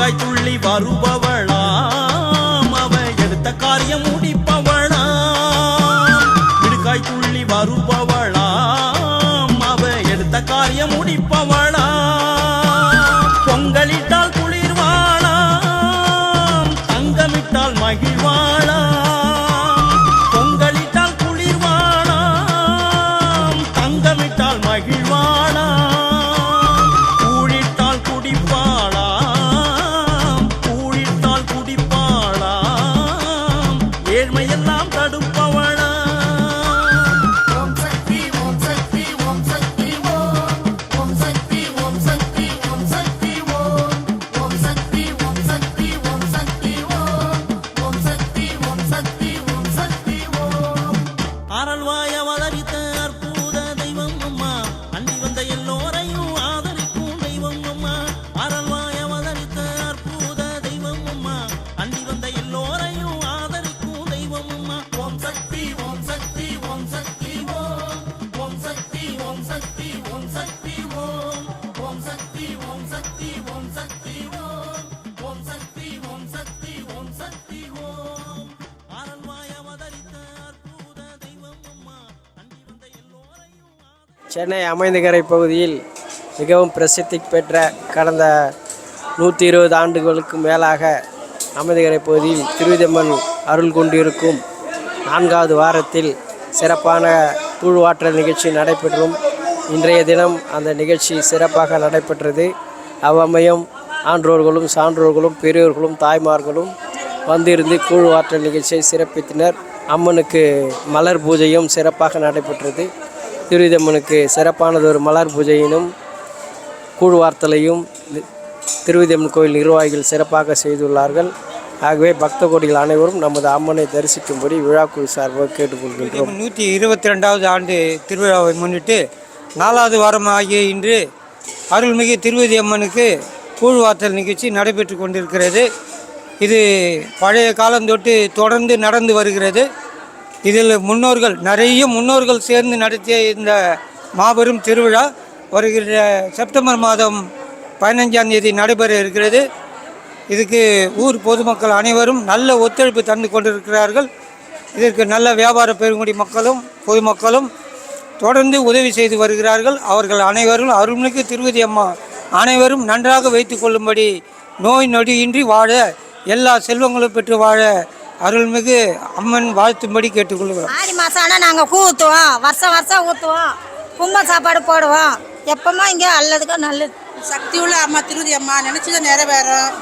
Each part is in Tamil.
மிடுக்காய் துள்ளி வருபவளாம். அவ எடுத்த காரியம் முடிப்பவளாம். மிடுக்காய் துள்ளி வருபவளாம். அவ எடுத்த காரியம் முடிப்பவளாம். பொங்கலிட்டால் குளிர்வாளாம். தங்கமிட்டால் மகிழ்வான் எல்லாம் தடும். சென்னை அமைந்தகரை பகுதியில் மிகவும் பிரசித்தி பெற்ற கடந்த நூற்றி இருபது ஆண்டுகளுக்கு மேலாக அமைந்தகரை பகுதியில் திருவிதம்மன் அருள் கொண்டிருக்கும் நான்காவது வாரத்தில் சிறப்பான கூழ்வாற்றல் நிகழ்ச்சி நடைபெற்றும். இன்றைய தினம் அந்த நிகழ்ச்சி சிறப்பாக நடைபெற்றது. அவ்வமயம் ஆன்றோர்களும் சான்றோர்களும் பெரியோர்களும் தாய்மார்களும் வந்திருந்து கூழ்வாற்றல் நிகழ்ச்சியை சிறப்பித்தனர். அம்மனுக்கு மலர் பூஜையும் சிறப்பாக நடைபெற்றது. திருவிதம்மனுக்கு சிறப்பானதொரு மலர் பூஜையினும் கூழ்வார்த்தலையும் தி- திருவிதம்மன் கோயில் நிர்வாகிகள் சிறப்பாக செய்துள்ளார்கள். ஆகவே பக்த கோடிகள் அனைவரும் நமது அம்மனை தரிசிக்கும்படி விழாக்குழு சார்பாக கேட்டுக்கொள்கின்றோம். நூற்றி இருபத்தி ரெண்டாவது ஆண்டு திருவிழாவை முன்னிட்டு நாலாவது வாரமாகிய இன்று அருள்மிகு திருவதி அம்மனுக்கு கூழ்வார்த்தல் நிகழ்ச்சி நடைபெற்று கொண்டிருக்கிறது. இது பழைய காலம் தொட்டு தொடர்ந்து நடந்து வருகிறது. இதில் முன்னோர்கள் நிறைய முன்னோர்கள் சேர்ந்து நடத்திய இந்த மாபெரும் திருவிழா வருகிற செப்டம்பர் மாதம் பதினஞ்சாம் தேதி நடைபெற இருக்கிறது. இதுக்கு ஊர் பொதுமக்கள் அனைவரும் நல்ல ஒத்துழைப்பு தந்து கொண்டிருக்கிறார்கள். இதற்கு நல்ல வியாபார பெருங்குடி மக்களும் பொதுமக்களும் தொடர்ந்து உதவி செய்து வருகிறார்கள். அவர்கள் அனைவரும் அருள்மிகு திருவதி அம்மா அனைவரும் நன்றாக வைத்து கொள்ளும்படி நோய் நொடியின்றி வாழ எல்லா செல்வங்களும் பெற்று வாழ அருள்மிகு அம்மன் வாழ்த்தும்படி கேட்டுக்கொள்கிறோம். ஆடி மாதம் ஆனால் நாங்கள் கூ ஊற்றுவோம் வருஷம் வருஷம் ஊற்றுவோம் கும்ப சாப்பாடு போடுவோம். எப்பவுமே இங்கே நல்லதுக்கு நல்லது. சக்தி உள்ள அம்மா திருவதி அம்மா நினச்சது நிறைவேறும்.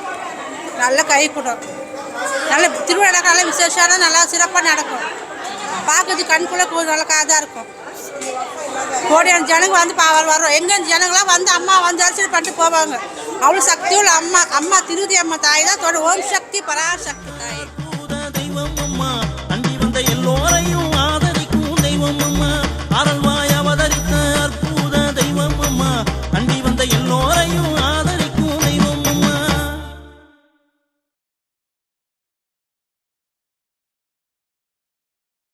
நல்ல கை கூடும் நல்ல திருவிழா நல்ல விசேஷம் நல்லா சிறப்பாக நடக்கும். பார்க்கறது கண்குள்ள கூட நல்ல காதாக இருக்கும். கோடியான ஜனங்க வந்து பா வரோம் எங்கே ஜனங்களாம் வந்து அம்மா வந்து அரிசி பண்ணிட்டு போவாங்க. அவ்வளோ சக்தி உள்ள அம்மா அம்மா திருவதி அம்மா தாய் தான் தோட ஓம் சக்தி பராசக்தி